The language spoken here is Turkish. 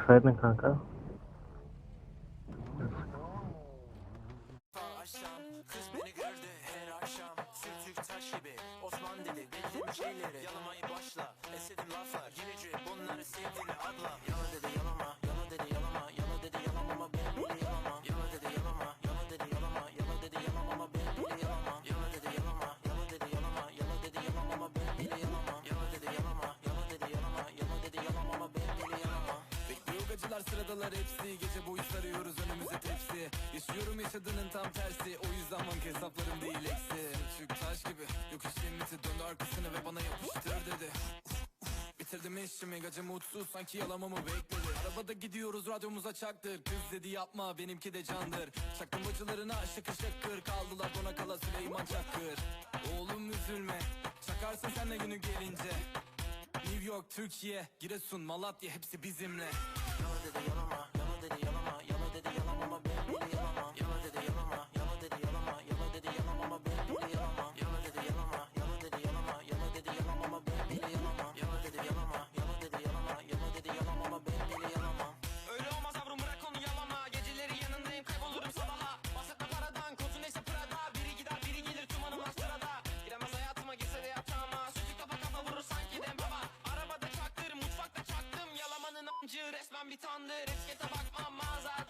Sıksaydın kanka. akşam Kız beni gördü her akşam Sürtük taş Gacılar sıradalar hepsi. Gece boyu sarıyoruz önümüze tepsi. Yaşıyorum yaşadığının tam tersi. O yüzden banka hesaplarım değil eksi. Küçük taş gibi yokuş limiti. Döndü arkasını ve bana yapıştır dedi. Bitirdim işimi gacı mutsuz. Sanki yalamamı bekledi. Arabada gidiyoruz radyomuza çaktır. Kız dedi yapma benimki de candır. Çaktım bacılarına şıkır şıkır Kaldılar dona kala Süleyman Çakır. Oğlum üzülme Çakarsın sen de günü gelince. New York, Türkiye, Giresun, Malatya hepsi bizimle Yo te quiero más. Resmen bir tandır. Etikete bakmam mağazada